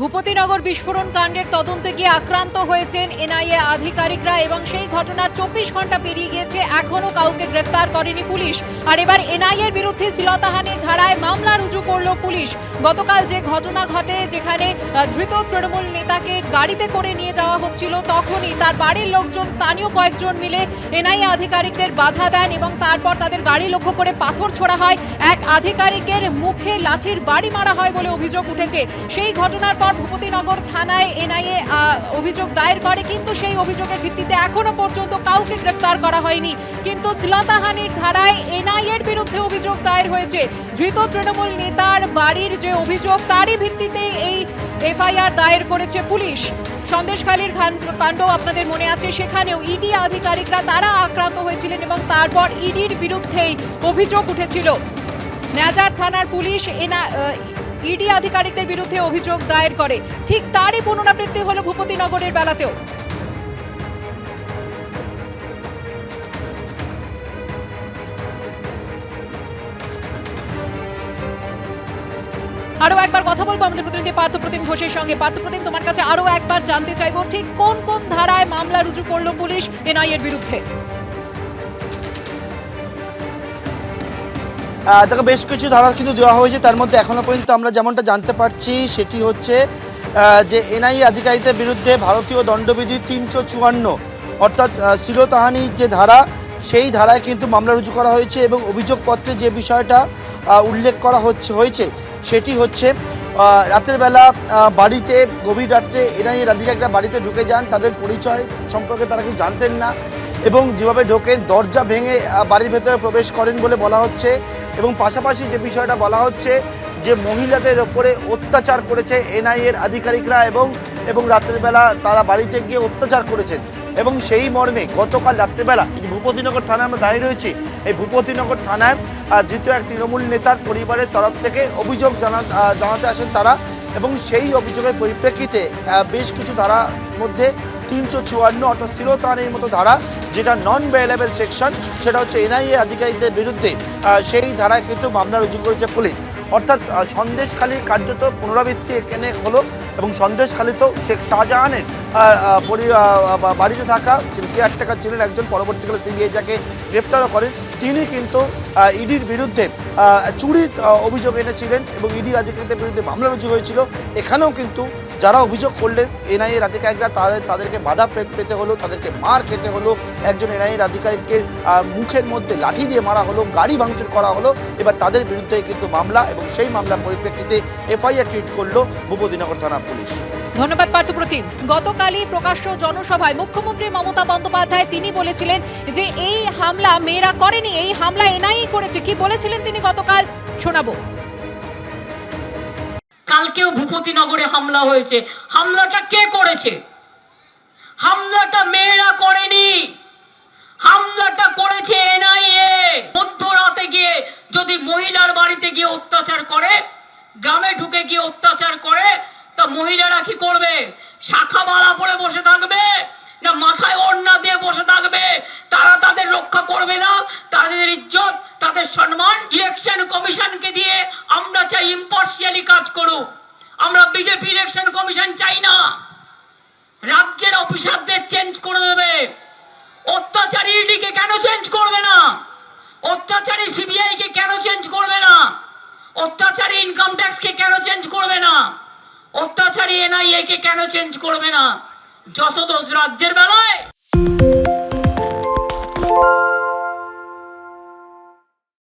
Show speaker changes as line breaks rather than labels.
ভূপতিনগর বিস্ফোরণ কাণ্ডের তদন্তে গিয়ে আক্রান্ত হয়েছেন এনআইএ আধিকারিকরা এবং সেই ঘটনার চব্বিশ ঘণ্টা পেরিয়ে গিয়েছে, এখনও কাউকে গ্রেফতার করেনি পুলিশ। আর এবার এনআইএর বিরুদ্ধে শ্লীলতাহানির ধারায় মামলা রুজু করল পুলিশ। গতকাল যে ঘটনা ঘটে, যেখানে ধৃত তৃণমূল নেতাকে গাড়িতে করে নিয়ে যাওয়া হচ্ছিল, তখনই তার বাড়ির লোকজন, স্থানীয় কয়েকজন মিলে এনআইএ আধিকারিকদের বাধা দেন এবং তারপর তাদের গাড়ি লক্ষ্য করে পাথর ছোড়া হয়। এক আধিকারিকের মুখে লাঠির বাড়ি মারা হয় বলে অভিযোগ উঠেছে। সেই ঘটনার পর ভূপতিনগর থানায় এনআইএ অভিযোগ দায়ের করে, কিন্তু সেই অভিযোগের ভিত্তিতে এখনও পর্যন্ত কাউকে গ্রেফতার করা হয়নি। কিন্তু শ্লতাহানির ধারায় এনআইএর বিরুদ্ধে অভিযোগ দায়ের হয়েছে। ধৃত তৃণমূল নেতার বাড়ির যে অভিযোগ, তারই ভিত্তিতে এই এফআইআর দায়ের করেছে পুলিশ। সন্দেশখালীর কাণ্ড আপনাদের মনে আছে, সেখানেও ইডি আধিকারিকরা তারা আক্রান্ত হয়েছিলেন এবং তারপর ইডির বিরুদ্ধেই অভিযোগ উঠেছিল। নেজার থানার পুলিশ এনা ইডি আধিকারিকদের বিরুদ্ধে অভিযোগ দায়ের করে। ঠিক তারই পুনরাবৃত্তি হলো ভূপতিনগরের বেলাতেও। আরও একবার কথা বলব আমাদের প্রতিনিধি পার্থপ্রতিম ঘোষের সঙ্গে। পার্থপ্রতিম তোমার কাছে আরও একবার জানতে চাইব, ঠিক কোন কোন ধারায় মামলা রুজু করল পুলিশ এনআইএর বিরুদ্ধে?
দেখো, বেশ কিছু ধারা কিন্তু দেওয়া হয়েছে। তার মধ্যে এখনও পর্যন্ত আমরা যেমনটা জানতে পারছি, সেটি হচ্ছে যে এনআই আধিকারিকদের বিরুদ্ধে ভারতীয় দণ্ডবিধি তিনশো চুয়ান্ন, অর্থাৎ শিরোতাহানির যে ধারা, সেই ধারায় কিন্তু মামলা রুজু করা হয়েছে এবং অভিযোগপত্রে যে বিষয়টা উল্লেখ করা হচ্ছে, হয়েছে, সেটি হচ্ছে রাতের বেলা বাড়িতে, গভীর রাত্রে এনআইএর আধিকারিকরা বাড়িতে ঢুকে যান, তাদের পরিচয় সম্পর্কে তারা কিছু জানতেন না এবং যেভাবে ঢোকেন, দরজা ভেঙে বাড়ির ভেতরে প্রবেশ করেন বলে বলা হচ্ছে। এবং পাশাপাশি যে বিষয়টা বলা হচ্ছে যে মহিলাদের ওপরে অত্যাচার করেছে এনআইএর আধিকারিকরা এবং এবং রাত্রেবেলা তারা বাড়িতে গিয়ে অত্যাচার করেছেন। এবং সেই মর্মে গতকাল রাত্রেবেলা ভূপতিনগর থানায় আমরা দাঁড়িয়ে রয়েছি, এই ভূপতিনগর থানায় দ্বিতীয় এক তৃণমূল নেতার পরিবারের তরফ থেকে অভিযোগ জানা জানাতে আসেন তারা। এবং সেই অভিযোগের পরিপ্রেক্ষিতে বেশ কিছু ধারার মধ্যে তিনশো চুয়ান্ন অর্থাৎ শিরোতানের মতো ধারা যেটা নন ভেলেবল সেকশন সেটা হচ্ছে এনআইএ আধিকারিকদের বিরুদ্ধে সেই ধারায় কিন্তু মামলা রুজু করেছে পুলিশ। অর্থাৎ সন্দেশখালীর কার্যত পুনরাবৃত্তি এখানে হলো এবং সন্দেশখালীতেও শেখ শাহজাহানের বাড়িতে থাকা যিনি টাকা ছিলেন, একজন পরবর্তীকালে সিবিআই যাকে গ্রেপ্তারও করেন, তিনি কিন্তু ইডির বিরুদ্ধে চুরির অভিযোগ এনেছিলেন এবং ইডি আধিকারিকদের বিরুদ্ধে মামলা রুজু হয়েছিল। এখানেও কিন্তু যারা অভিযোগ করলেন এনআইএর আধিকারিকরা তাদের তাদেরকে বাধা পেতে হলো, তাদেরকে মার খেতে হলো, একজন এনআইএর আধিকারিককে মুখের মধ্যে লাঠি দিয়ে মারা হলো, গাড়ি ভাঙচুর করা হলো, এবার তাদের বিরুদ্ধে কিন্তু মামলা এবং সেই মামলার পরিপ্রেক্ষিতে এফআইআর ট্রিট করল ভূপতিনগর থানা পুলিশ।
ধন্যবাদ পার্থপ্রতিম গতকালই প্রকাশ্য জনসভায় মুখ্যমন্ত্রী মমতা বন্দ্যোপাধ্যায় তিনি বলেছিলেন যে, এই হামলা মেয়েরা করেনি, এই হামলা এনআইএ করেছে। কি বলেছিলেন তিনি গতকাল? শোনাবো।
কালকেও ভূপতিনগরে হামলা হয়েছে। হামলাটা কে করেছে? হামলাটা মেয়েরা করেনি। হামলাটা করেছে এনআইএ। মধ্যরাতে গিয়ে যদি মহিলার বাড়িতে গিয়ে অত্যাচার করে, গ্রামে ঢুকে গিয়ে অত্যাচার করে, তা মহিলারা কি করবে? শাখা মালা পরে বসে থাকবে? না মাথায় ওড়না দিয়ে বসে থাকবে? তারা তাদের রক্ষা করবে না? তাদের ইজ্জত তাদের সম্মান ইলেকশন কমিশনকে দিয়ে আমরা চাই ইম্পার্শিয়ালি কাজ করুক। আমরা বিজেপি ইলেকশন কমিশন চাই না। রাজ্যের অফিসারদের চেঞ্জ করে দেবে। অত্যাচারী ইডিকে কেন চেঞ্জ করবে না? অত্যাচারী সিবিআই কে কেন চেঞ্জ করবে না? অত্যাচারী ইনকাম ট্যাক্স কে কেন চেঞ্জ করবে না? অত্যাচারী এনআইএ কে কেন চেঞ্জ করবে না? যত দোষ রাজ্যের বেলায়।